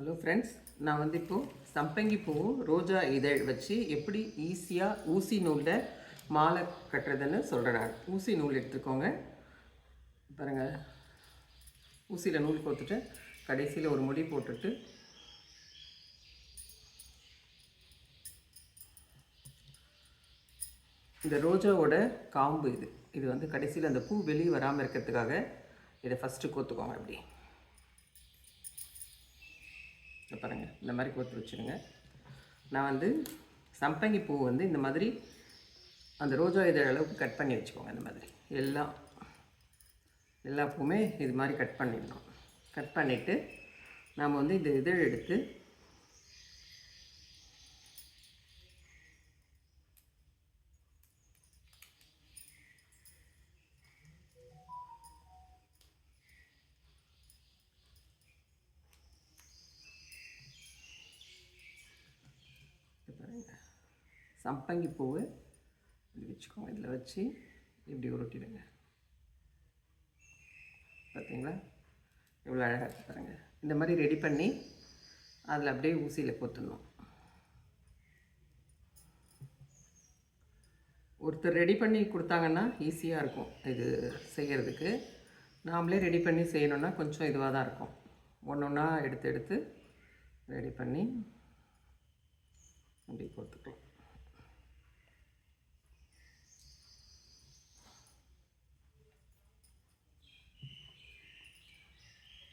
Hello friends நான் வந்து இப்போது சம்பங்கி பூவும் ரோஜா இதழ் வச்சு எப்படி ஈஸியாக ஊசி நூலில் மாலை கட்டுறதுன்னு சொல்கிறேன் நான். ஊசி நூல் எடுத்துக்கோங்க. பாருங்கள் ஊசியில் நூல் கோத்துட்டு கடைசியில் ஒரு முடி போட்டுட்டு இந்த ரோஜாவோட காம்பு இது. இது வந்து கடைசியில் அந்த பூ வெளியே வராமல் இருக்கிறதுக்காக இதை ஃபஸ்ட்டு கோத்துக்கோங்க அப்படி. பாருங்கள் இந்த மாதிரி கோர்த்து வச்சுருங்க. நான் வந்து சம்பங்கி பூ வந்து இந்த மாதிரி அந்த ரோஜா இதழ் அளவுக்கு கட் பண்ணி வச்சுக்கோங்க இந்த மாதிரி. எல்லாம் எல்லா பூவுமே இது மாதிரி கட் பண்ணிடணும். கட் பண்ணிவிட்டு நாம் வந்து இந்த இதழ் எடுத்து சம்பங்கி பூவு. இப்படி வச்சுக்கோங்க இதில் வச்சு இப்படி உருட்டிடுங்க. பார்த்தீங்களா? இவ்வளோ அழகாக இருக்கு பாருங்க. இந்த மாதிரி ரெடி பண்ணி அதில் அப்படியே ஊசியில் கொத்தணும் ஒருத்தர் ரெடி பண்ணி கொடுத்தாங்கன்னா ஈஸியாக இருக்கும் இது செய்கிறதுக்கு. நாமளே ரெடி பண்ணி செய்யணுன்னா கொஞ்சம் இதுவாக தான் இருக்கும். ஒன்று ஒன்றா எடுத்து எடுத்து ரெடி பண்ணி அப்படி கொடுத்துக்கலாம்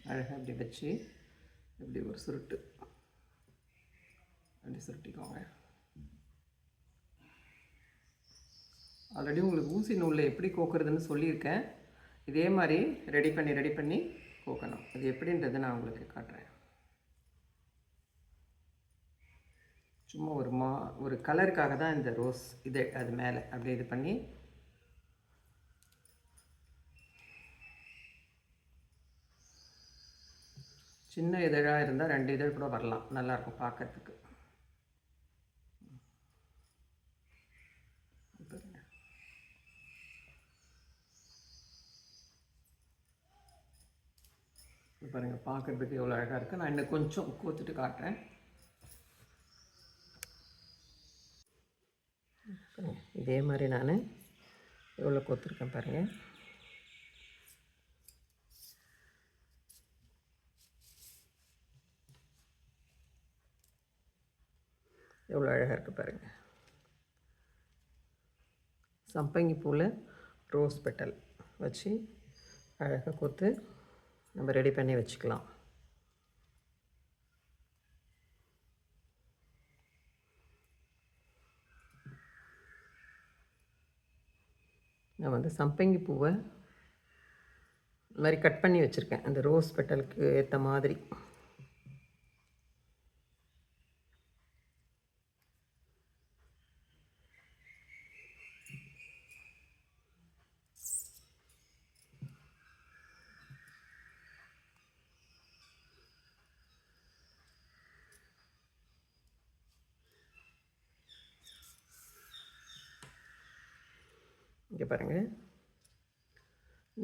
அழகாக அப்படி வச்சு இப்படி ஒரு சுருட்டு. அப்படி சுருட்டிக்கோங்க. ஆல்ரெடி உங்களுக்கு ஊசி நூலில் எப்படி கோக்குறதுன்னு சொல்லியிருக்கேன். இதே மாதிரி ரெடி பண்ணி ரெடி பண்ணி கோக்கணும். அது எப்படின்றத நான் உங்களுக்கு காட்டுறேன். சும்மா ஒரு மா ஒரு கலருக்காக தான் இந்த ரோஸ் இதை அது மேலே அப்படியே இது பண்ணி சின்ன இதழாக இருந்தால் ரெண்டு இதழ் கூட வரலாம். நல்லாயிருக்கும் பார்க்கறதுக்கு பாருங்க. பாருங்கள் பார்க்குறதுக்கு எவ்வளோ அழகாக இருக்குது நான் இன்னும் கொஞ்சம் கோத்துட்டு காட்டுறேன். இதே மாதிரி நான் எவ்வளோ கோத்துருக்கேன் பாருங்கள் எவ்வளோ அழகாக இருக்குது பாருங்கள் சம்பங்கி பூவில் ரோஸ் பெட்டல் வச்சு அழகாக கொத்து நம்ம ரெடி பண்ணி வச்சுக்கலாம். நான் வந்து சம்பங்கி பூவை இந்த மாதிரி கட் பண்ணி வச்சுருக்கேன். அந்த ரோஸ் பெட்டலுக்கு ஏற்ற மாதிரி. இங்கே பாருங்கள்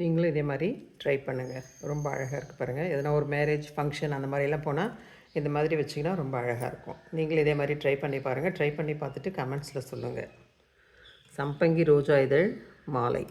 நீங்களும் இதே மாதிரி ட்ரை பண்ணுங்கள் ரொம்ப அழகாக இருக்குது பாருங்கள் எதனா ஒரு மேரேஜ் ஃபங்க்ஷன் அந்த மாதிரிலாம் போனால் இந்த மாதிரி வச்சிங்கன்னா ரொம்ப அழகாக இருக்கும். நீங்களும் இதே மாதிரி ட்ரை பண்ணி பாருங்கள் ட்ரை பண்ணி பார்த்துட்டு கமெண்ட்ஸில் சொல்லுங்கள் சம்பங்கி ரோஜா இதழ் மாலை.